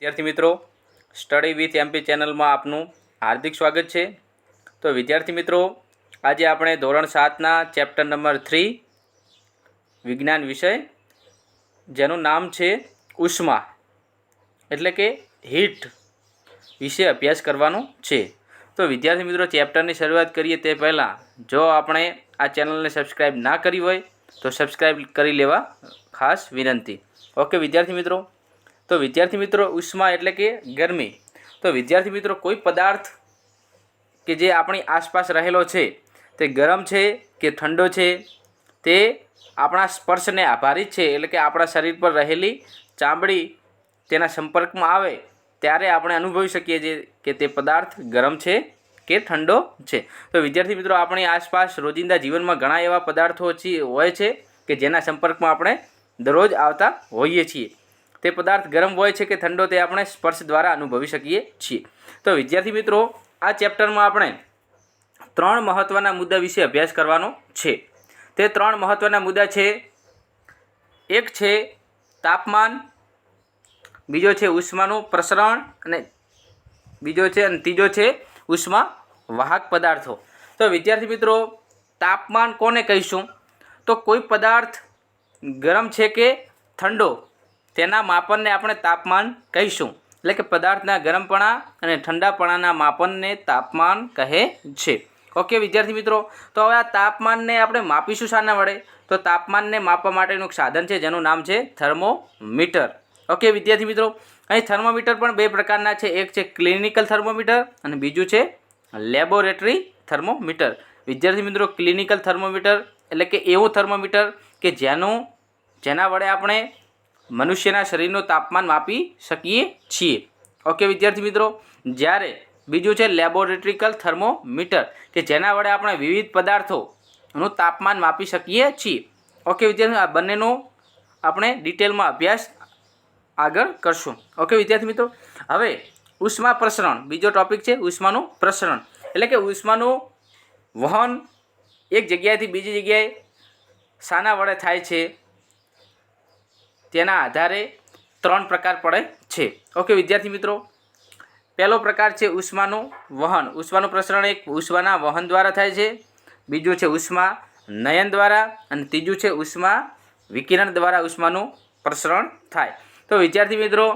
વિદ્યાર્થી મિત્રો study with MP ચેનલમાં આપનું હાર્દિક સ્વાગત છે. તો વિદ્યાર્થી મિત્રો, આજે આપણે ધોરણ સાતના ચેપ્ટર નંબર થ્રી વિજ્ઞાન વિષય, જેનું નામ છે ઉષ્મા. એટલે કે હીટ વિશે અભ્યાસ કરવાનો છે. તો વિદ્યાર્થી મિત્રો ચેપ્ટરની શરૂઆત કરીએ તે પહેલાં, જો આપણે આ ચેનલને સબસ્ક્રાઈબ ના કરી હોય, તો સબસ્ક્રાઈબ કરી લેવા ખાસ વિનંતી. ઓકે વિદ્યાર્થી મિત્રો તો વિદ્યાર્થી મિત્રો, ઉષ્મા એટલે કે ગરમી. તો વિદ્યાર્થી મિત્રો, કોઈ પદાર્થ કે જે આપણી આસપાસ રહેલો છે, તે ગરમ છે કે ઠંડો છે, તે આપણા સ્પર્શને આભારી છે, એટલે કે આપણા શરીર પર રહેલી ચામડી તેના સંપર્કમાં આવે, ત્યારે આપણે અનુભવી શકીએ છીએ કે તે પદાર્થ ગરમ છે કે ઠંડો છે. તો વિદ્યાર્થી મિત્રો, આપણી આસપાસ રોજિંદા જીવનમાં ઘણા એવા પદાર્થો હોય છે કે જેના સંપર્કમાં આપણે દરરોજ આવતા હોઈએ છીએ. તે પદાર્થ ગરમ હોય છે કે ઠંડો તે આપણે સ્પર્શ દ્વારા અનુભવી શકીએ છીએ. તો વિદ્યાર્થી મિત્રો, આ ચેપ્ટરમાં આપણે ત્રણ મહત્ત્વના મુદ્દા વિશે અભ્યાસ કરવાનો છે. તે ત્રણ મહત્ત્વના મુદ્દા છે. એક છે તાપમાન, બીજો છે ઉષ્માનું પ્રસરણ અને બીજો છે અને ત્રીજો છે ઉષ્મા વાહક પદાર્થો. તો વિદ્યાર્થી મિત્રો, તાપમાન કોને કહીશું? તો કોઈ પદાર્થ ગરમ છે કે ઠંડો? તેના માપનને આપણે તાપમાન કહીશું. એટલે કે પદાર્થના ગરમપણા અને ઠંડાપણાના માપનને તાપમાન કહે છે. ઓકે, વિદ્યાર્થી મિત્રો? તો હવે આ તાપમાનને આપણે માપીશું શાના વડે? તો તાપમાનને માપવા માટેનું એક સાધન છે, જેનું નામ છે થર્મોમીટર. ઓકે, વિદ્યાર્થી મિત્રો? અહીં થર્મોમીટર પણ બે પ્રકારના છે. એક છે ક્લિનિકલ થર્મોમીટર અને બીજું છે લેબોરેટરી થર્મોમીટર. વિદ્યાર્થી મિત્રો, ક્લિનિકલ થર્મોમીટર એટલે કે એવું થર્મોમીટર કે જેનું, જેના વડે આપણે મનુષ્યના શરીરનું તાપમાન માપી શકીએ છીએ. ઓકે વિદ્યાર્થી મિત્રો, જ્યારે બીજું છે લેબોરેટરીકલ થર્મોમીટર, કે જેના વડે આપણે વિવિધ પદાર્થોનું તાપમાન માપી શકીએ છીએ. ઓકે વિદ્યાર્થી, આ બંનેનો આપણે ડિટેલમાં અભ્યાસ આગળ કરશું. ઓકે વિદ્યાર્થી મિત્રો, હવે ઉષ્મા પ્રસરણ, બીજો ટોપિક છે ઉષ્માનું પ્રસરણ. એટલે કે ઉષ્માનું વહન એક જગ્યાએથી બીજી જગ્યાએ શાના વડે થાય છે. તેના આધારે ત્રણ પ્રકાર પડે છે. ઓકે વિદ્યાર્થી મિત્રો, પહેલો પ્રકાર છે ઉષ્માનું વહન. ઉષ્માનું પ્રસરણ એક, ઉષ્માના વહન દ્વારા થાય છે. બીજું છે ઉષ્મા નયન દ્વારા અને ત્રીજું છે ઉષ્મા વિકિરણ દ્વારા ઉષ્માનું પ્રસરણ થાય. તો વિદ્યાર્થી મિત્રો,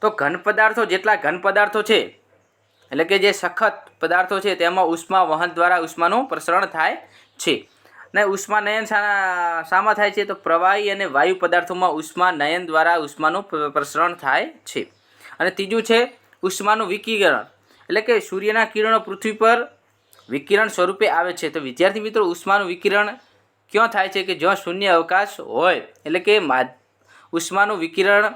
તો ઘન પદાર્થો, જેટલા ઘન પદાર્થો છે, એટલે કે જે સખત પદાર્થો છે, તેમાં ઉષ્મા વહન દ્વારા ઉષ્માનું પ્રસરણ થાય છે. ને ઉષ્મા નયન શા શામાં થાય છે તો પ્રવાહી અને વાયુ પદાર્થોમાં ઉષ્મા નયન દ્વારા ઉષ્માનું પ્રસરણ થાય છે. અને ત્રીજું છે ઉષ્માનું વિકિરણ એટલે કે સૂર્યના કિરણો પૃથ્વી પર વિકિરણ સ્વરૂપે આવે છે. તો વિદ્યાર્થી મિત્રો, ઉષ્માનું વિકિરણ ક્યાં થાય છે કે જ્યાં શૂન્ય અવકાશ હોય? એટલે કે ઉષ્માનું વિકિરણ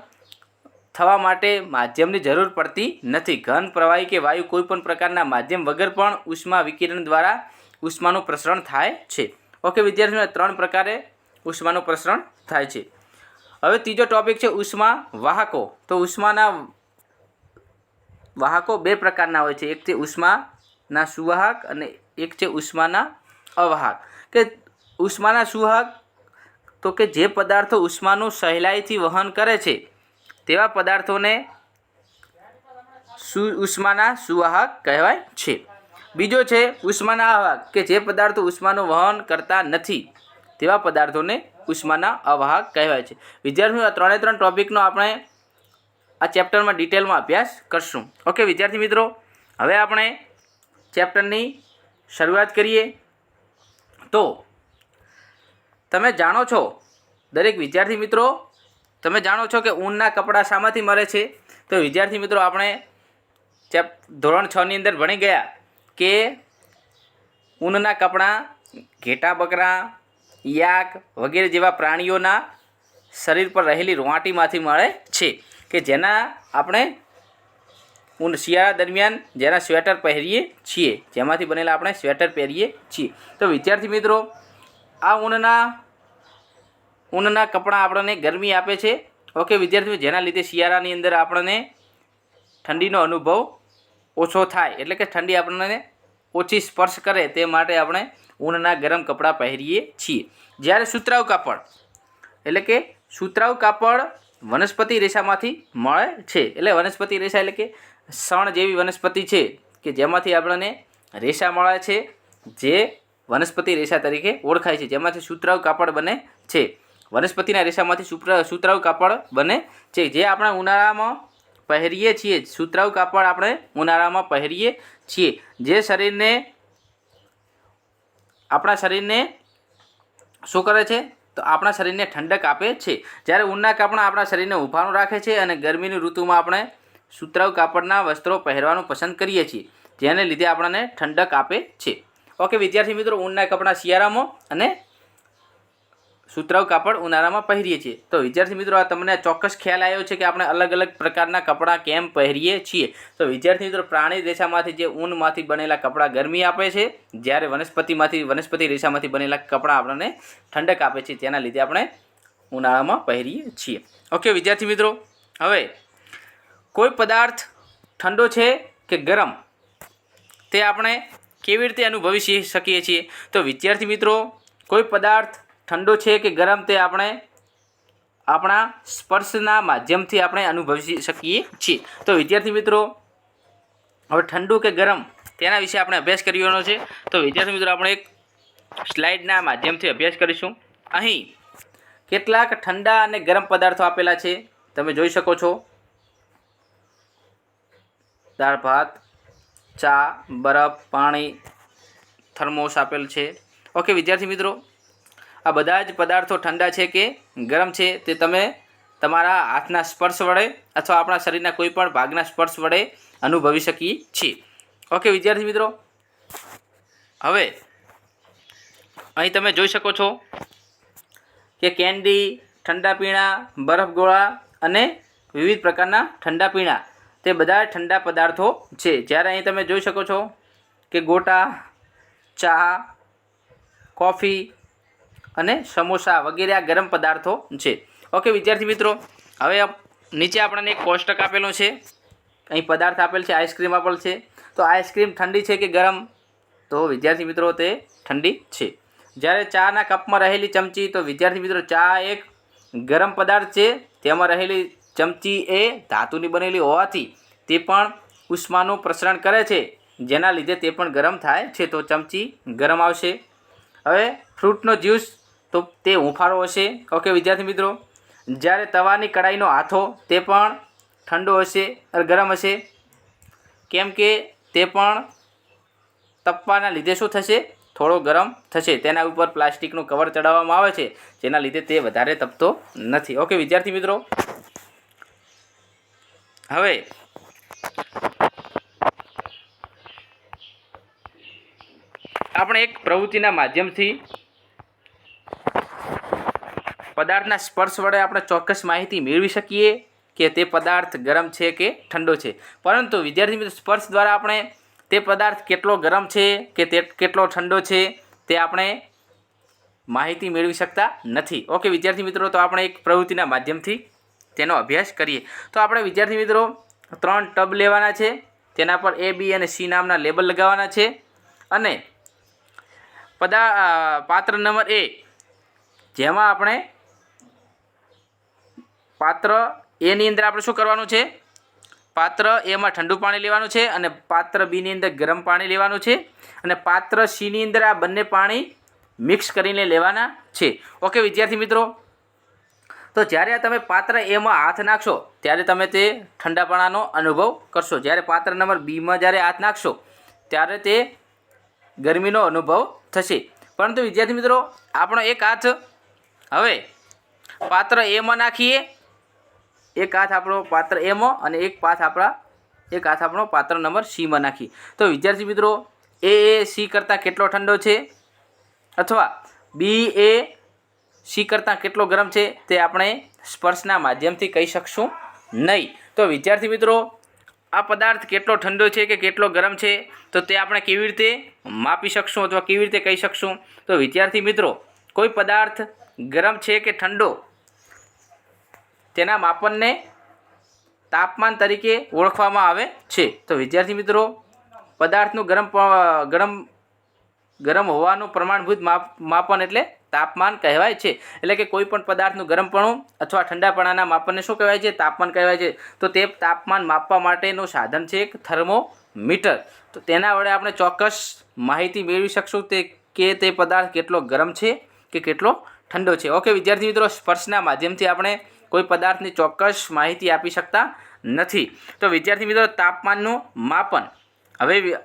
થવા માટે માધ્યમની જરૂર પડતી નથી. ઘન, પ્રવાહી કે વાયુ કોઈપણ પ્રકારના માધ્યમ વગર પણ ઉષ્મા વિકિરણ દ્વારા ઉષ્માનું પ્રસરણ થાય છે. ઓકે, વિદ્યાર્થીઓ ત્રણ પ્રકારે ઉષ્માનું પ્રસરણ થાય છે. હવે ત્રીજો ટોપિક છે ઉષ્મા વાહકો. તો ઉષ્માના વાહકો બે પ્રકારના હોય છે. એક છે ઉષ્માના સુવાહક અને એક છે ઉષ્માના અવાહક. કે ઉષ્માના સુવાહક, તો કે જે પદાર્થો ઉષ્માનું સહેલાઈથી વહન કરે છે, તેવા પદાર્થોને સુ, ઉષ્માના સુવાહક કહેવાય છે. બીજો છે ઉષ્માના અવાહક, કે જે પદાર્થો ઉષ્માનું વહન કરતા નથી તેવા પદાર્થોને ઉષ્માના અવાહક કહેવાય છે. વિદ્યાર્થીઓ, આ ત્રણે ત્રણ ટોપિકનો આપણે આ ચેપ્ટરમાં ડિટેલમાં અભ્યાસ કરશું. ઓકે, વિદ્યાર્થી મિત્રો, હવે આપણે ચેપ્ટરની શરૂઆત કરીએ. તો, તમે જાણો છો, દરેક વિદ્યાર્થી મિત્રો, તમે જાણો છો કે ઊનના કપડાં શામાંથી મળે છે? તો વિદ્યાર્થી મિત્રો, આપણે ચેપ, ધોરણ છની અંદર ભણી ગયા. કે ઊનના કપડાં, ઘેટા બકરા, યાક વગેરે જેવા પ્રાણીઓના શરીર પર રહેલી રોવાટીમાંથી મળે છે કે જેના આપણે ઊન શિયાળા દરમિયાન જેના સ્વેટર પહેરીએ છીએ, જેમાંથી બનેલા આપણે સ્વેટર પહેરીએ છીએ. તો વિદ્યાર્થી મિત્રો, આ ઊનના ઊનના કપડાં આપણને ગરમી આપે છે. ઓકે વિદ્યાર્થીઓ જેના લીધે શિયાળાની અંદર આપણને ઠંડીનો અનુભવ ઓછો થાય, એટલે કે ઠંડી આપણને ઓછી સ્પર્શ કરે તે માટે આપણે ઊનના ગરમ કપડાં પહેરીએ છીએ. જ્યારે સુતરાઉ કાપડ, એટલે કે સુતરાઉ કાપડ વનસ્પતિ રેસામાંથી મળે છે. એટલે વનસ્પતિ રેસા એટલે કે સણ જેવી વનસ્પતિ છે, કે જેમાંથી આપણને રેસા મળે છે, જે વનસ્પતિ રેસા તરીકે ઓળખાય છે, જેમાંથી સુતરાઉ કાપડ બને છે. વનસ્પતિના રેસામાંથી સુતરાઉ કાપડ બને છે, જે આપણા ઉનાળામાં પહેરીએ છીએ. સુતરાઉ કાપડ આપણે ઉનાળામાં પહેરીએ છીએ. જે શરીરને, આપણા શરીરને શું કરે છે? તો આપણા શરીરને ઠંડક આપે છે. જ્યારે ઊનના કાપડ આપણા શરીરને ઊભાનું રાખે છે અને ગરમીની ઋતુમાં આપણે સુતરાઉ કાપડના વસ્ત્રો પહેરવાનું પસંદ કરીએ છીએ, જેને લીધે આપણને ઠંડક આપે છે. ઓકે, વિદ્યાર્થી મિત્રો, ઊનના કપડાં શિયાળામાં અને સુતરાઉ કાપડ ઉનાળામાં પહેરીએ છીએ. તો વિદ્યાર્થી મિત્રો, આ તમને ચોક્કસ ખ્યાલ આવ્યો છે કે આપણે અલગ અલગ પ્રકારના કપડાં કેમ પહેરીએ છીએ. તો વિદ્યાર્થી મિત્રો, પ્રાણી રેસામાંથી જે ઊનમાંથી બનેલા કપડાં ગરમી આપે છે, જ્યારે વનસ્પતિમાંથી, વનસ્પતિ રેસામાંથી બનેલા કપડાં આપણને ઠંડક આપે છે, તેના લીધે આપણે ઉનાળામાં પહેરીએ છીએ. ઓકે વિદ્યાર્થી મિત્રો, હવે કોઈ પદાર્થ ઠંડો છે કે ગરમ, તે આપણે કેવી રીતે અનુભવી શકીએ છીએ? તો વિદ્યાર્થી મિત્રો, કોઈ પદાર્થ ઠંડો છે કે ગરમ તે આપણે આપણા સ્પર્શના માધ્યમથી આપણે અનુભવી શકીએ છીએ. તો વિદ્યાર્થી મિત્રો, હવે ઠંડુ કે ગરમ તેના વિશે આપણે અભ્યાસ કરવાનો છે. તો વિદ્યાર્થી મિત્રો, આપણે એક સ્લાઇડના માધ્યમથી અભ્યાસ કરીશું. અહીં કેટલાક ઠંડા અને ગરમ પદાર્થો આપેલા છે. તમે જોઈ શકો છો. દાળ ભાત, ચા, બરફ, પાણી, થર્મોસ આપેલ છે. ઓકે વિદ્યાર્થી મિત્રો આ બધા જ પદાર્થો ઠંડા છે કે ગરમ છે તે તમે તમારા હાથના સ્પર્શ વડે અથવા આપણા શરીરના કોઈ પણ ભાગના સ્પર્શ વડે અનુભવી શકીએ છીએ. ઓકે, વિદ્યાર્થી મિત્રો. હવે અહીં તમે જોઈ શકો છો કે કેન્ડી, ઠંડા પીણા, બરફ ગોળા અને વિવિધ પ્રકારના ઠંડા પીણા તે બધા ઠંડા પદાર્થો છે. જ્યારે અહીં તમે જોઈ શકો છો કે ગોટા, ચા, કોફી અને સમોસા વગેરે આ ગરમ પદાર્થો છે. ઓકે વિદ્યાર્થી મિત્રો, હવે નીચે આપણને એક કોષ્ટક આપેલો છે. અહીં પદાર્થ આપેલ છે, આઈસ્ક્રીમ આપેલ છે. તો આઈસ્ક્રીમ ઠંડી છે કે ગરમ? તો વિદ્યાર્થી મિત્રો, તે ઠંડી છે. જ્યારે ચાના કપમાં રહેલી ચમચી, તો વિદ્યાર્થી મિત્રો, ચા એક ગરમ પદાર્થ છે. તેમાં રહેલી ચમચી એ ધાતુની બનેલી હોવાથી તે પણ ઉષ્માનું પ્રસરણ કરે છે. જેના લીધે તે પણ ગરમ થાય છે. તો ચમચી ગરમ આવશે. હવે ફ્રૂટનો જ્યુસ તો તે હુંફાળો હશે. ઓકે, વિદ્યાર્થી મિત્રો, જ્યારે તવાની કડાઈનો હાથો તે પણ ઠંડો હશે ગરમ હશે. કેમ કે તે પણ તપવાના લીધે શું થશે? થોડો ગરમ થશે. તેના ઉપર પ્લાસ્ટિકનું કવર ચડાવવામાં આવે છે. જેના લીધે તે વધારે તપતો નથી. ઓકે, વિદ્યાર્થી મિત્રો, હવે આપણે એક પ્રવૃત્તિના માધ્યમથી પદાર્થના સ્પર્શ વડે આપણે ચોક્કસ માહિતી મેળવી શકીએ કે તે પદાર્થ ગરમ છે કે ઠંડો છે. પરંતુ વિદ્યાર્થી મિત્રો, સ્પર્શ દ્વારા આપણે તે પદાર્થ કેટલો ગરમ છે કે તે કેટલો ઠંડો છે તે આપણે માહિતી મેળવી શકતા નથી. ઓકે, વિદ્યાર્થી મિત્રો, તો આપણે એક પ્રવૃત્તિના માધ્યમથી તેનો અભ્યાસ કરીએ. તો આપણે વિદ્યાર્થી મિત્રો, ત્રણ ટબ લેવાના છે. તેના પર એ બી અને સી નામના લેબલ લગાવવાના છે. અને પદા પાત્ર નંબર એ જેમાં આપણે પાત્ર એની અંદર આપણે શું કરવાનું છે? પાત્ર એમાં ઠંડુ પાણી લેવાનું છે અને પાત્ર બીની અંદર ગરમ પાણી લેવાનું છે અને પાત્ર સીની અંદર આ બંને પાણી મિક્સ કરીને લેવાના છે. ઓકે વિદ્યાર્થી મિત્રો. તો જ્યારે તમે પાત્ર એમાં હાથ નાખશો, ત્યારે તમે તે ઠંડાપણાનો અનુભવ કરશો. જ્યારે પાત્ર નંબર બીમાં જ્યારે હાથ નાખશો, ત્યારે તે ગરમીનો અનુભવ થશે. પરંતુ વિદ્યાર્થી મિત્રો, આપણો એક હાથ, હવે પાત્ર એમાં નાખીએ એક હાથ આપણો પાત્ર એમાં અને એક પાથ આપણા, એક હાથ આપણો પાત્ર નંબર સીમાં નાખી. તો વિદ્યાર્થી મિત્રો, એ એ, સી કરતાં કેટલો ઠંડો છે? અથવા બી, એ, સી કરતાં કેટલો ગરમ છે તે આપણે સ્પર્શના માધ્યમથી કહી શકશું નહીં. તો વિદ્યાર્થી મિત્રો, આ પદાર્થ કેટલો ઠંડો છે કે કેટલો ગરમ છે તો તે આપણે કેવી રીતે માપી શકશું અથવા કેવી રીતે કહી શકશું? તો વિદ્યાર્થી મિત્રો, કોઈ પદાર્થ ગરમ છે કે ઠંડો? તેના માપનને તાપમાન તરીકે ઓળખવામાં આવે છે. તો વિદ્યાર્થી મિત્રો, પદાર્થનું ગરમ ગરમ ગરમ હોવાનું પ્રમાણભૂત માપ, માપન એટલે તાપમાન કહેવાય છે. એટલે કે કોઈ પણ પદાર્થનું ગરમપણું અથવા ઠંડાપણાના માપનને શું કહેવાય છે? તાપમાન કહેવાય છે. તો તે તાપમાન માપવા માટેનું સાધન છે એક થર્મોમીટર. તો તેના વડે આપણે ચોક્કસ માહિતી મેળવી શકશું તે કે તે પદાર્થ કેટલો ગરમ છે કે કેટલો ઠંડો છે. ઓકે વિદ્યાર્થી મિત્રો, સ્પર્શના માધ્યમથી આપણે કોઈ પદાર્થની ચોક્કસ માહિતી આપી શકતા નથી. તો વિદ્યાર્થી મિત્રો, તાપમાનનું માપન. હવે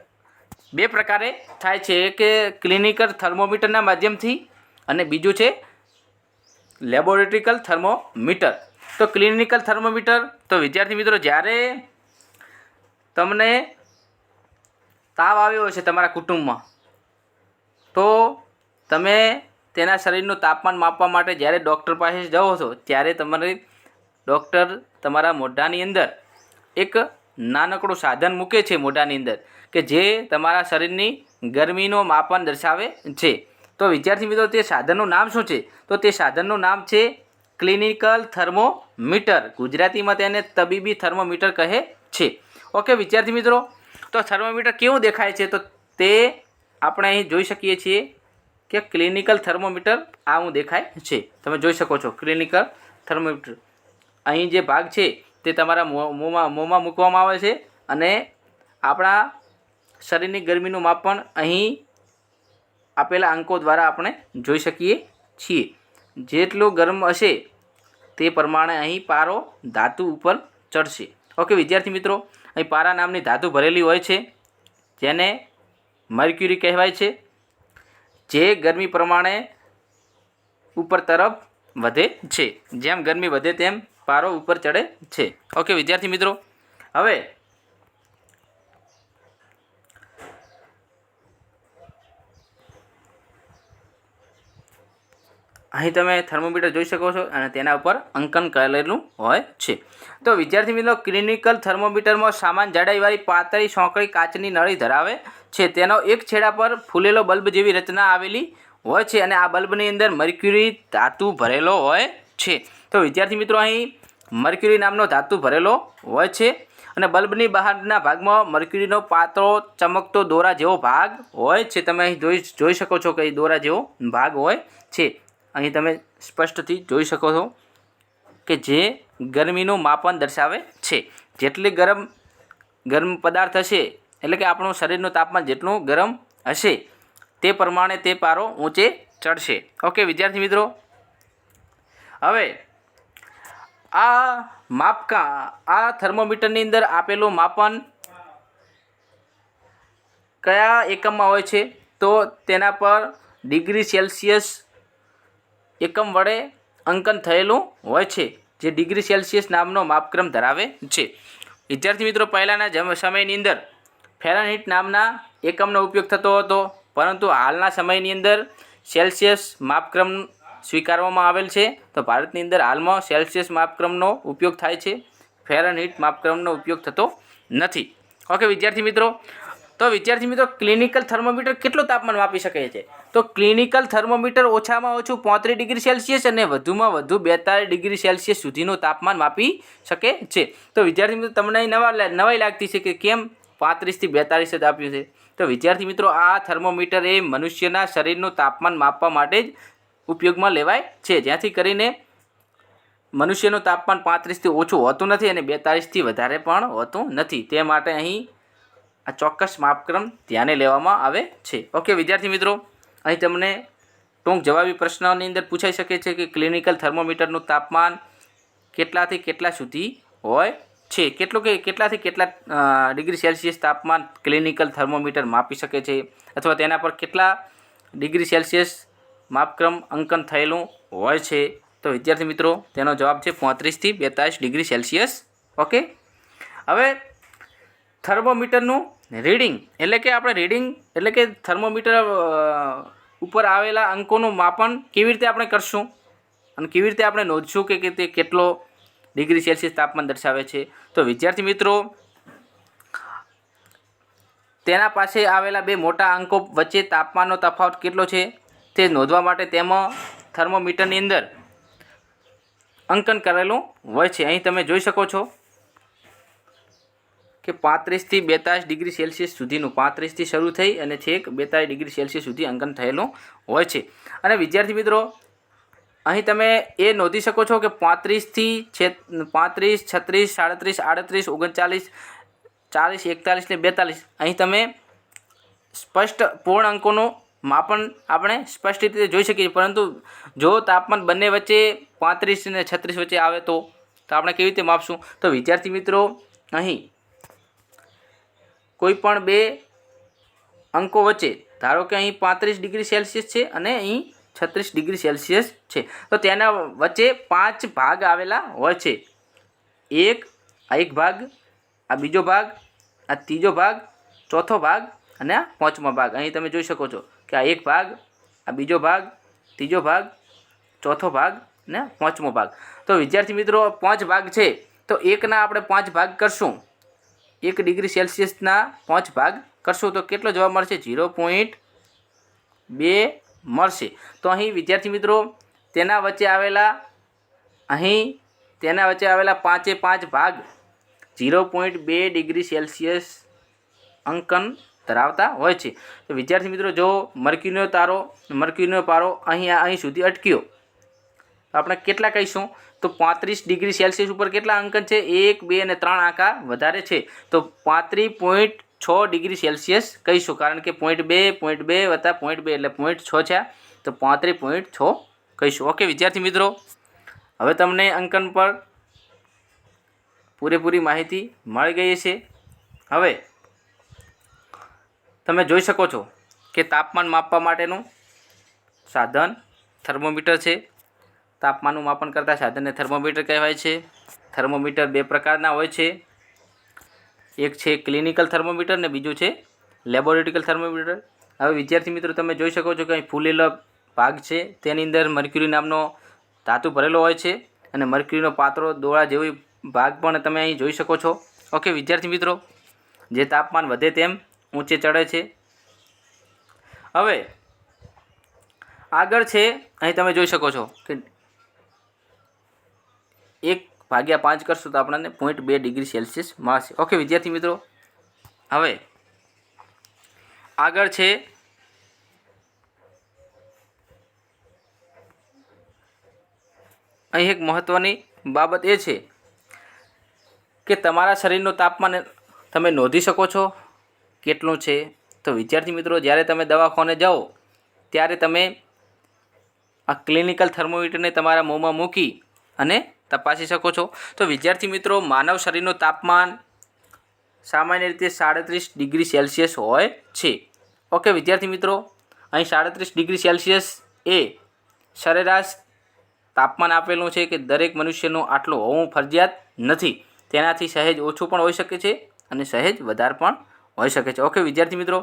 બે પ્રકારે થાય છે. કે ક્લિનિકલ થર્મોમીટરના માધ્યમથી અને બીજું છે લેબોરેટરીકલ થર્મોમીટર. તો ક્લિનિકલ થર્મોમીટર, તો વિદ્યાર્થી મિત્રો, જ્યારે તમને તાવ આવ્યો છે તમારા કુટુંબમાં, તો તમે તેના શરીરનું તાપમાન માપવા માટે જ્યારે ડૉક્ટર પાસે જાઓ છો, ત્યારે તમારે ડૉક્ટર તમારા મોઢાની અંદર એક નાનકડું સાધન મૂકે છે મોઢાની અંદર કે જે તમારા શરીરની ગરમીનું માપન દર્શાવે છે. તો વિદ્યાર્થી મિત્રો, તે સાધનનું નામ શું છે? તો તે સાધનનું નામ છે ક્લિનિકલ થર્મોમીટર. ગુજરાતીમાં તેને તબીબી થર્મોમીટર કહે છે. ઓકે, વિદ્યાર્થી મિત્રો, તો થર્મોમીટર કેવું દેખાય છે? તો તે આપણે અહીં જોઈ શકીએ છીએ. કે ક્લિનિકલ થર્મોમીટર આવું દેખાય છે. તમે જોઈ શકો છો ક્લિનિકલ થર્મોમીટર અહીં જે ભાગ છે તે તમારા મોંમાં મોંમાં મૂકવામાં આવે છે અને આપણા શરીરની ગરમીનું માપન અહીં આપેલા અંકો દ્વારા આપણે જોઈ શકીએ છીએ. જેટલું ગરમ હશે તે પ્રમાણે અહીં પારો ધાતુ ઉપર ચડશે. ઓકે વિદ્યાર્થી મિત્રો, અહીં પારા નામની ધાતુ ભરેલી હોય છે, જેને મર્ક્યુરી કહેવાય છે. જે ગરમી પ્રમાણે ઉપર તરફ વધે છે. જેમ ગરમી વધે તેમ પારો ઉપર ચડે છે. ઓકે, વિદ્યાર્થી મિત્રો, હવે અહીં તમે થર્મોમીટર જોઈ શકો છો અને તેના ઉપર અંકન કરેલું હોય છે. તો વિદ્યાર્થી મિત્રો, ક્લિનિકલ થર્મોમીટરમાં સામાન જાડાઈવાળી પાતળી, સોંકળી કાચની નળી ધરાવે છે. તેનો એક છેડા પર ફૂલેલો બલ્બ જેવી રચના આવેલી હોય છે અને આ બલ્બની અંદર મર્ક્યુરી ધાતુ ભરેલો હોય છે. તો વિદ્યાર્થી મિત્રો, અહીં મર્ક્યુરી નામનો ધાતુ ભરેલો હોય છે અને બલ્બની બહારના ભાગમાં મર્ક્યુરીનો પાતળો, ચમકતો દોરા જેવો ભાગ હોય છે. તમે અહીં જોઈ જોઈ શકો છો કે દોરા જેવો ભાગ હોય છે. અહીં તમે સ્પષ્ટથી જોઈ શકો છો કે જે ગરમીનું માપન દર્શાવે છે. જેટલી ગરમ ગરમ પદાર્થ હશે એટલે કે આપણું શરીરનું તાપમાન જેટલું ગરમ હશે તે પ્રમાણે તે પારો ઊંચે ચડશે. ઓકે, વિદ્યાર્થી મિત્રો? હવે, આ માપકા, આ થર્મોમીટરની અંદર આપેલું માપન કયા એકમમાં હોય છે? તો તેના પર ડિગ્રી સેલ્સિયસ એકમ વડે અંકન થયેલું હોય છે, જે ડિગ્રી સેલ્સિયસ નામનો માપક્રમ ધરાવે છે. વિદ્યાર્થી મિત્રો, પહેલાંના સમયની અંદર ફેરનહીટ નામના એકમનો ઉપયોગ થતો હતો, પરંતુ હાલના સમયની અંદર સેલ્સિયસ માપક્રમ સ્વીકારવામાં આવેલ છે. તો ભારતની અંદર હાલમાં સેલ્સિયસ માપક્રમનો ઉપયોગ થાય છે. ફેરનહીટ માપક્રમનો ઉપયોગ થતો નથી. ઓકે, વિદ્યાર્થી મિત્રો. તો વિદ્યાર્થી મિત્રો, ક્લિનિકલ થર્મોમીટર કેટલું તાપમાન માપી શકે છે? તો ક્લિનિકલ થર્મોમીટર ઓછામાં ઓછું પોત્રીસ ડિગ્રી સેલ્સિયસ અને વધુમાં વધુ બેતાળીસ ડિગ્રી સેલ્સિયસ સુધીનું તાપમાન માપી શકે છે. તો વિદ્યાર્થી મિત્રો, તમને નવા નવાઈ લાગતી છે કે કેમ? પાંત્રીસથી બેતાળીસ જ આપ્યું છે. તો વિદ્યાર્થી મિત્રો, આ થર્મોમીટર એ મનુષ્યના શરીરનું તાપમાન માપવા માટે જ ઉપયોગમાં લેવાય છે. જ્યાંથી કરીને મનુષ્યનું તાપમાન પાંત્રીસથી ઓછું હોતું નથી અને બેતાળીસથી વધારે પણ હોતું નથી. તે માટે અહીં આ ચોક્કસ માપક્રમ ધ્યાને લેવામાં આવે છે. ઓકે, વિદ્યાર્થી મિત્રો, અહીં તમને ટૂંક જવાબી પ્રશ્નની અંદર પૂછાઈ શકે છે કે ક્લિનિકલ થર્મોમીટરનું તાપમાન કેટલાથી કેટલા સુધી હોય છે. કેટલું કે, કેટલાથી કેટલા ડિગ્રી સેલ્સિયસ તાપમાન ક્લિનિકલ થર્મોમીટર માપી શકે છે? અથવા તેના પર કેટલા ડિગ્રી સેલ્સિયસ માપક્રમ અંકન થયેલું હોય છે? તો વિદ્યાર્થી મિત્રો, તેનો જવાબ છે પાંત્રીસથી બેતાલીસ ડિગ્રી સેલ્સિયસ. ઓકે? હવે થર્મોમીટરનું રીડિંગ, એટલે કે આપણે રીડિંગ, એટલે કે થર્મોમીટર ઉપર આવેલા અંકોનું માપન કેવી રીતે આપણે કરશું? અને કેવી રીતે આપણે નોંધશું કે તે કેટલો ડિગ્રી સેલ્સિયસ તાપમાન દર્શાવે છે. તો વિદ્યાર્થી મિત્રો, તેના પાસે આવેલા બે મોટા અંકો વચ્ચે તાપમાનનો તફાવત કેટલો છે તે નોંધવા માટે તેમાં થર્મોમીટરની અંદર અંકન કરેલું હોય છે. અહીં તમે જોઈ શકો છો કે પાંત્રીસથી બેતાલીસ ડિગ્રી સેલ્સિયસ સુધીનું પાંત્રીસથી શરૂ થઈ અને છેક બેતાલીસ ડિગ્રી સેલ્સિયસ સુધી અંકન થયેલું હોય છે. અને વિદ્યાર્થી મિત્રો અહીં તમે એ નોંધી શકો છો કે પાંત્રીસથી છે, પાંત્રીસ, છત્રીસ, સાડત્રીસ, આડત્રીસ, ઓગણચાલીસ, ચાલીસ, એકતાલીસ ને બેતાલીસ. અહીં તમે સ્પષ્ટ પૂર્ણ અંકોનું માપન આપણે સ્પષ્ટ રીતે જોઈ શકીએ છીએ. પરંતુ જો તાપમાન બંને વચ્ચે પાંત્રીસ અને છત્રીસ વચ્ચે આવે તો તો આપણે કેવી રીતે માપશું? તો વિદ્યાર્થી મિત્રો, અહીં કોઈ પણ બે અંકો વચ્ચે, ધારો કે અહીં પાંત્રીસ ડિગ્રી સેલ્સિયસ છે અને અહીં છત્રીસ ડિગ્રી સેલ્સિયસ છે. તો તેના વચ્ચે પાંચ ભાગ આવેલા હોય છે. એક, આ એક ભાગ, આ બીજો ભાગ, આ ત્રીજો ભાગ, ચોથો ભાગ અને આ પાંચમો ભાગ. અહીં તમે જોઈ શકો છો કે આ એક ભાગ, આ બીજો ભાગ, ત્રીજો ભાગ, ચોથો ભાગ ને પાંચમો ભાગ. તો વિદ્યાર્થી મિત્રો પાંચ ભાગ છે. તો એકના આપણે પાંચ ભાગ કરશું. એક ડિગ્રી સેલ્સિયસના પાંચ ભાગ કરશું. તો કેટલો જવાબ મળશે? ઝીરો પોઈન્ટ બે મળશે. તો અહીં વિદ્યાર્થી મિત્રો, તેના વચ્ચે આવેલા, અહીં તેના વચ્ચે આવેલા પાંચે પાંચ ભાગ ઝીરો પોઈન્ટ બે ડિગ્રી સેલ્સિયસ અંકન ધરાવતા હોય છે. તો વિદ્યાર્થી મિત્રો, જો મરક્યુનો તારો મરક્યુનો પારો અહીં અહીં સુધી અટક્યો આપણે કેટલા કહીશું? તો પાંત્રીસ ડિગ્રી સેલ્સિયસ ઉપર કેટલા અંકન છે? એક, બે અને ત્રણ આંકા વધારે છે. તો પાંત્રીસ પોઈન્ટ છ ડિગ્રી સેલ્સિયસ કહીશું. કારણ કે પોઈન્ટ બે પોઈન્ટ બે વત્તા પોઈન્ટ બે એટલે પોઈન્ટ છ છે તો પાંત્રીસ પોઈન્ટ છ કહીશું. ઓકે વિદ્યાર્થી મિત્રો, હવે તમને અંકન પર પૂરેપૂરી માહિતી મળી ગઈ છે હવે તમે જોઈ શકો છો કે તાપમાન માપવા માટેનું સાધન થર્મોમીટર છે. તાપમાનનું માપન કરતા સાધનને થર્મોમીટર કહેવાય છે. થર્મોમીટર બે પ્રકારના હોય છે. એક છે ક્લિનિકલ થર્મોમીટર ને બીજું છે લેબોરેટિકલ થર્મોમીટર હવે વિદ્યાર્થી મિત્રો, તમે જોઈ શકો છો કે અહીં ફૂલેલો ભાગ છે. તેની અંદર મર્ક્યુરી નામનો ધાતુ ભરેલો હોય છે અને મર્ક્યુરીનો પાત્રો દોરા જેવી ભાગ પણ તમે અહીં જોઈ શકો છો. ઓકે વિદ્યાર્થી મિત્રો, જે તાપમાન વધે તેમ ઊંચે ચડે છે. હવે આગળ છે, અહીં તમે જોઈ શકો છો કે એક ભાગ્યા પાંચ કરશું તો આપણને પોઈન્ટ બે ડિગ્રી સેલ્સિયસ મળશે. ઓકે વિદ્યાર્થી મિત્રો, હવે આગળ છે અહીં એક મહત્ત્વની બાબત એ છે કે તમારા શરીરનું તાપમાન તમે નોંધી શકો છો કેટલું છે. તો વિદ્યાર્થી મિત્રો, જ્યારે તમે દવાખાને જાઓ, ત્યારે તમે આ ક્લિનિકલ થર્મોમીટરને તમારા મોંમાં મૂકી અને તપાસી શકો છો. તો વિદ્યાર્થી મિત્રો, માનવ શરીરનું તાપમાન સામાન્ય રીતે સાડત્રીસ ડિગ્રી સેલ્સિયસ હોય છે. ઓકે, વિદ્યાર્થી મિત્રો, અહીં સાડત્રીસ ડિગ્રી સેલ્સિયસ એ સરેરાશ તાપમાન આપેલું છે કે દરેક મનુષ્યનું આટલું હોવું ફરજિયાત નથી. તેનાથી સહેજ ઓછું પણ હોઈ શકે છે અને સહેજ વધારે પણ હોઈ શકે છે. ઓકે, વિદ્યાર્થી મિત્રો,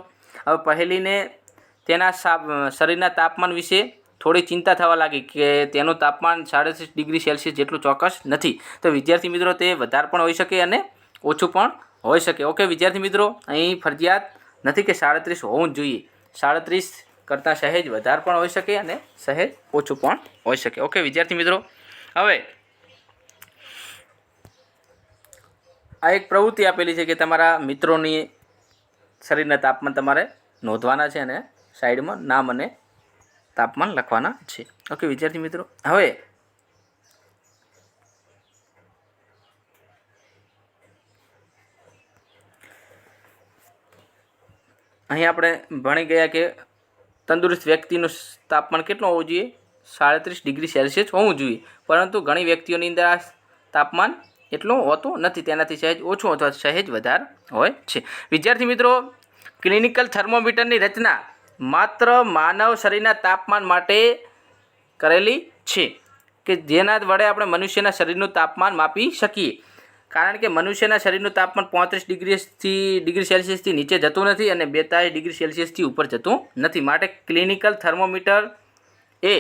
હવે પહેલીને તેના શરીરના તાપમાન વિશે થોડી ચિંતા થવા લાગી કે તેનું તાપમાન સાડત્રીસ ડિગ્રી સેલ્સિયસ જેટલું ચોક્કસ નથી. તો વિદ્યાર્થી મિત્રો, તે વધારે પણ હોઈ શકે અને ઓછું પણ હોઈ શકે. ઓકે, વિદ્યાર્થી મિત્રો, અહીં ફરજિયાત નથી કે સાડત્રીસ હોવું જ જોઈએ. સાડત્રીસ કરતાં સહેજ વધારે પણ હોઈ શકે અને સહેજ ઓછું પણ હોઈ શકે. ઓકે, વિદ્યાર્થી મિત્રો, હવે આ એક પ્રવૃત્તિ આપેલી છે કે તમારા મિત્રોની શરીરના તાપમાન તમારે નોંધવાના છે અને સાઈડમાં નામ અને તાપમાન લખવાના છે. ઓકે વિદ્યાર્થી મિત્રો, હવે અહીં આપણે ભણી ગયા કે તંદુરસ્ત વ્યક્તિનું તાપમાન કેટલું હોવું જોઈએ? સાડત્રીસ ડિગ્રી સેલ્સિયસ હોવું જોઈએ. પરંતુ ઘણી વ્યક્તિઓની અંદર આ તાપમાન એટલું હોતું નથી. તેનાથી સહેજ ઓછું અથવા સહેજ વધારે હોય છે. વિદ્યાર્થી મિત્રો, ક્લિનિકલ થર્મોમીટરની રચના માત્ર માનવ શરીરના તાપમાન માટે કરેલી છે કે જેના વડે આપણે મનુષ્યના શરીરનું તાપમાન માપી શકીએ. કારણ કે મનુષ્યના શરીરનું તાપમાન પાંત્રીસ ડિગ્રીથી ડિગ્રી સેલ્સિયસથી નીચે જતું નથી અને બેતાલીસ ડિગ્રી સેલ્સિયસથી ઉપર જતું નથી. માટે ક્લિનિકલ થર્મોમીટર એ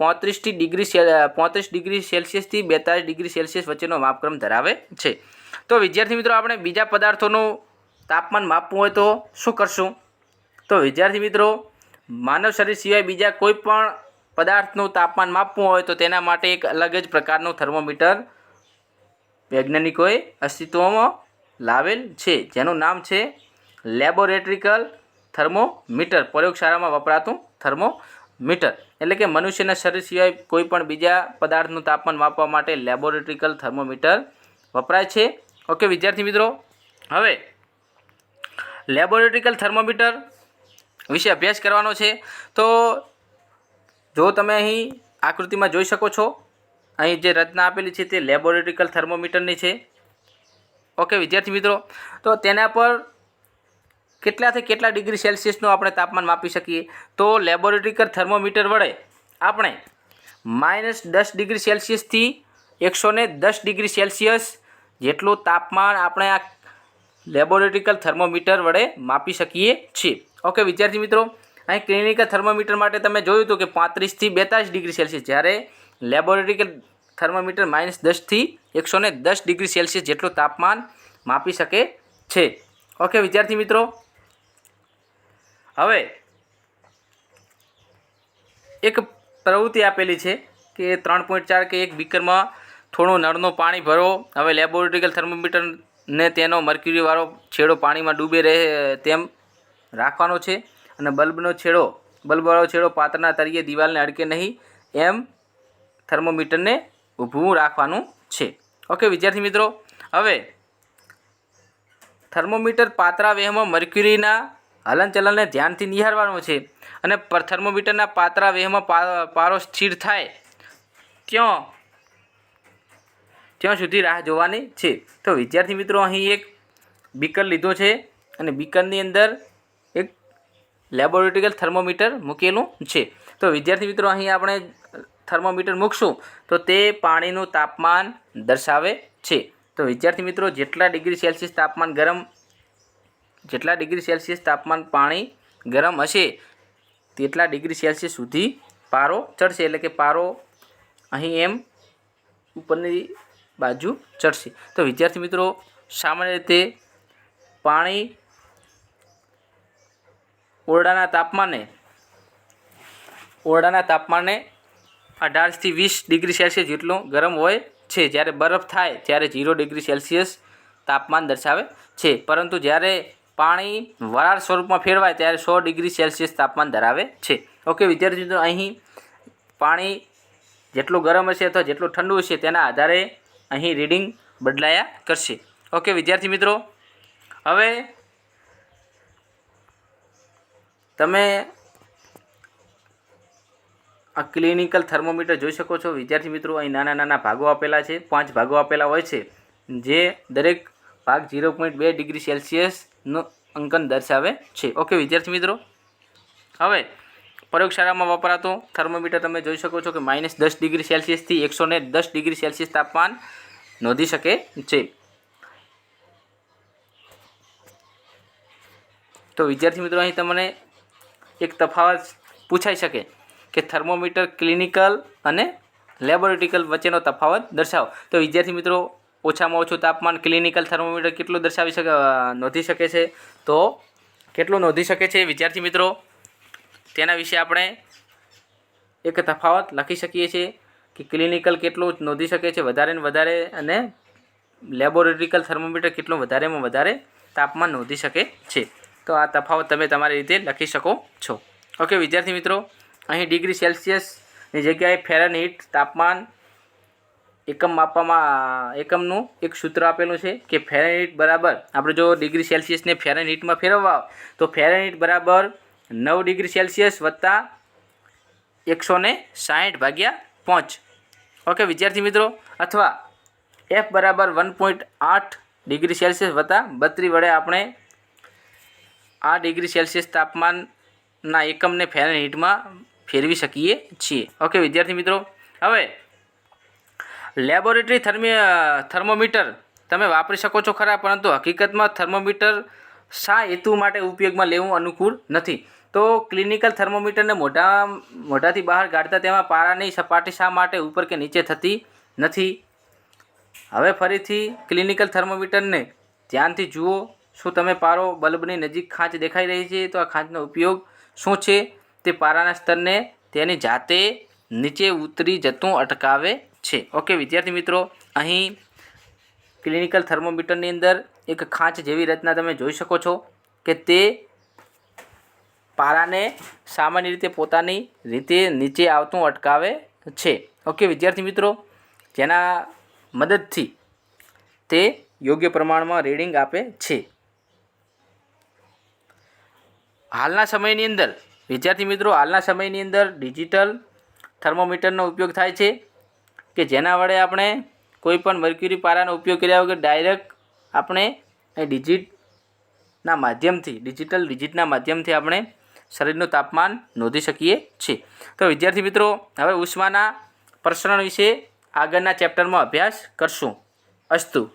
પાંત્રીસથી ડિગ્રી પાંત્રીસ ડિગ્રી સેલ્સિયસથી બેતાલીસ ડિગ્રી સેલ્સિયસ વચ્ચેનો માપક્રમ ધરાવે છે. તો વિદ્યાર્થી મિત્રો, આપણે બીજા પદાર્થોનું તાપમાન માપવું હોય તો શું કરશું? તો વિદ્યાર્થી મિત્રો, માનવ શરીર સિવાય બીજા કોઈ પણ પદાર્થનું તાપમાન માપવું હોય તો તેના માટે એક અલગ જ પ્રકારનું થર્મોમીટર વૈજ્ઞાનિકોએ અસ્તિત્વમાં લાવેલ છે, જેનું નામ છે લેબોરેટરીકલ થર્મોમીટર. પ્રયોગશાળામાં વપરાતું થર્મોમીટર. એટલે કે મનુષ્યના શરીર સિવાય કોઈ પણ બીજા પદાર્થનું તાપમાન માપવા માટે લેબોરેટરીકલ થર્મોમીટર વપરાય છે. ઓકે વિદ્યાર્થી મિત્રો, હવે લેબોરેટરીકલ થર્મોમીટર વિશે અભ્યાસ કરવાનો છે. તો જો તમે અહીં આકૃતિમાં જોઈ શકો છો, અહીં જે રચના આપેલી છે તે લેબોરેટરીકલ થર્મોમીટરની છે. ઓકે, વિદ્યાર્થી મિત્રો, તો તેના પર કેટલાથી કેટલા ડિગ્રી સેલ્સિયસનું આપણે તાપમાન માપી શકીએ? તો લેબોરેટરીકલ થર્મોમીટર વડે આપણે માઇનસ દસ ડિગ્રી સેલ્સિયસથી એકસો દસ ડિગ્રી સેલ્સિયસ જેટલું તાપમાન આપણે આ લેબોરેટરીકલ થર્મોમીટર વડે માપી શકીએ છીએ. ઓકે, વિદ્યાર્થી મિત્રો, અહીં ક્લિનિકલ થર્મોમીટર માટે તમે જોયું હતું કે પાંત્રીસથી બેતાલીસ ડિગ્રી સેલ્સિયસ, જ્યારે લેબોરેટરીકલ થર્મોમીટર માઇનસ દસથી એકસો ને દસ ડિગ્રી સેલ્સિયસ જેટલું તાપમાન માપી શકે છે. ઓકે, વિદ્યાર્થી મિત્રો, હવે એક પ્રવૃત્તિ આપેલી છે કે ત્રણ પોઈન્ટ ચાર કે એક બીકરમાં થોડું નળનું પાણી ભરો. હવે લેબોરેટરીકલ થર્મોમીટરને તેનો મર્ક્યુરીવાળો છેડો પાણીમાં ડૂબે રહે તેમ રાખવાનો છે અને બલ્બનો છેડો, બલ્બવાળો છેડો પાત્રના તળિયે દિવાલને અડકે નહીં, એમ થર્મોમીટરને ઊભું રાખવાનું છે. ઓકે વિદ્યાર્થી મિત્રો, હવે થર્મોમીટર પાત્રા વેહમાં મર્ક્યુરીના હલનચલનને ધ્યાનથી નિહાળવાનું છે અને થર્મોમીટરના પાત્રા વેહમાં પારો સ્થિર થાય ત્યાં ત્યાં સુધી રાહ જોવાની છે. તો વિદ્યાર્થી મિત્રો, અહીં એક બીકર લીધો છે અને બીકરની અંદર લેબોરેટરીકલ થર્મોમીટર મૂકેલું છે. તો વિદ્યાર્થી મિત્રો, અહીં આપણે થર્મોમીટર મૂકશું. તો તે પાણીનું તાપમાન દર્શાવે છે. તો વિદ્યાર્થી મિત્રો, જેટલા ડિગ્રી સેલ્સિયસ તાપમાન ગરમ, જેટલા ડિગ્રી સેલ્સિયસ તાપમાન પાણી ગરમ હશે, તેટલા ડિગ્રી સેલ્સિયસ સુધી પારો ચડશે. એટલે કે પારો અહીં એમ ઉપરની બાજુ ચડશે. તો વિદ્યાર્થી મિત્રો, સામાન્ય રીતે પાણી ઓરડાના તાપમાને ઓરડાના તાપમાને અઢારથી વીસ ડિગ્રી સેલ્સિયસ જેટલું ગરમ હોય છે. જ્યારે બરફ થાય ત્યારે ઝીરો ડિગ્રી સેલ્સિયસ તાપમાન દર્શાવે છે. પરંતુ જ્યારે પાણી વરાળ સ્વરૂપમાં ફેરવાય ત્યારે સો ડિગ્રી સેલ્સિયસ તાપમાન ધરાવે છે. ઓકે, વિદ્યાર્થી મિત્રો, અહીં પાણી જેટલું ગરમ હશે અથવા જેટલું ઠંડુ હશે તેના આધારે અહીં રીડિંગ બદલાયા કરશે. ઓકે, વિદ્યાર્થી મિત્રો, હવે તમે આ ક્લિનિકલ થર્મોમીટર જોઈ શકો છો. વિદ્યાર્થી મિત્રો, અહીં નાના નાના ભાગો આપેલા છે. પાંચ ભાગો આપેલા હોય છે, જે દરેક ભાગ ઝીરો પોઈન્ટ બે ડિગ્રી સેલ્સિયસનું અંકન દર્શાવે છે. ઓકે, વિદ્યાર્થી મિત્રો? હવે, પ્રયોગશાળામાં વપરાતું થર્મોમીટર તમે જોઈ શકો છો કે માઇનસ દસ ડિગ્રી સેલ્સિયસથી એકસો ને દસ ડિગ્રી સેલ્સિયસ તાપમાન નોંધી શકે છે. તો વિદ્યાર્થી મિત્રો, અહીં તમને એક તફાવત પૂછાઈ શકે કે થર્મોમીટર ક્લિનિકલ અને લેબોરેટરીકલ વચ્ચેનો તફાવત દર્શાવો. તો વિદ્યાર્થી મિત્રો, ઓછામાં ઓછું તાપમાન ક્લિનિકલ થર્મોમીટર કેટલું દર્શાવી શકે નોંધી શકે છે? તો કેટલું નોંધી શકે છે વિદ્યાર્થી મિત્રો? તેના વિશે આપણે એક તફાવત લખી શકીએ છીએ કે ક્લિનિકલ કેટલું નોંધી શકે છે વધારે ને વધારે અને લેબોરેટરીકલ થર્મોમીટર કેટલું વધારેમાં વધારે તાપમાન નોંધી શકે છે. તો આ તફાવત તમે તમારી રીતે લખી શકો છો. ઓકે વિદ્યાર્થી મિત્રો, અહીં ડિગ્રી સેલ્સિયસની જગ્યાએ ફેરનહીટ તાપમાન એકમ માપવામાં, એકમનું એક સૂત્ર આપેલું છે કે ફેરનહીટ બરાબર, આપણે જો ડિગ્રી સેલ્સિયસને ફેરનહીટમાં ફેરવવા, તો ફેરનહીટ બરાબર નવ ડિગ્રી સેલ્સિયસ વત્તા એકસો ને સાહીઠ ભાગ્યા પાંચ. ઓકે વિદ્યાર્થી મિત્રો, અથવા એફ બરાબર વન પોઈન્ટ આઠ ડિગ્રી સેલ્સિયસ વત્તા બત્રી વડે આપણે આ ડિગ્રી સેલ્સિયસ તાપમાનના એકમને ફેરનહીટમાં ફેરવી શકીએ છીએ. ઓકે, વિદ્યાર્થી મિત્રો, હવે લેબોરેટરી થર્મી થર્મોમીટર તમે વાપરી શકો છો ખરા, પરંતુ હકીકતમાં થર્મોમીટર શા હેતુ માટે ઉપયોગમાં લેવું અનુકૂળ નથી? તો ક્લિનિકલ થર્મોમીટરને મોઢા મોઢાથી બહાર કાઢતા તેમાં પારાની સપાટી શા માટે ઉપર કે નીચે થતી નથી? હવે ફરીથી ક્લિનિકલ થર્મોમીટરને ધ્યાનથી જુઓ. શું તમે પારો બલ્બની નજીક ખાંચ દેખાઈ રહી છે? તો આ ખાંચનો ઉપયોગ શું છે? તે પારાના સ્તરને તેની જાતે નીચે ઉતરી જતું અટકાવે છે. ઓકે, વિદ્યાર્થી મિત્રો, અહીં ક્લિનિકલ થર્મોમીટરની અંદર એક ખાંચ જેવી રચના તમે જોઈ શકો છો કે તે પારાને સામાન્ય રીતે પોતાની રીતે નીચે આવતું અટકાવે છે. ઓકે, વિદ્યાર્થી મિત્રો, જેના મદદથી તે યોગ્ય પ્રમાણમાં રીડિંગ આપે છે. હાલના સમયની અંદર, વિદ્યાર્થી મિત્રો, હાલના સમયની અંદર ડિજિટલ થર્મોમીટરનો ઉપયોગ થાય છે કે જેના વડે આપણે કોઈ પણ મર્ક્યુરી પારાનો ઉપયોગ કર્યા વગર ડાયરેક્ટ આપણે એ ડિજિટના માધ્યમથી, ડિજિટલ ડિજિટના માધ્યમથી આપણે શરીરનું તાપમાન નોંધી શકીએ છીએ. તો વિદ્યાર્થી મિત્રો, હવે ઉષ્માના પ્રસરણ વિશે આગળના ચેપ્ટરમાં અભ્યાસ કરશું. અસ્તુ.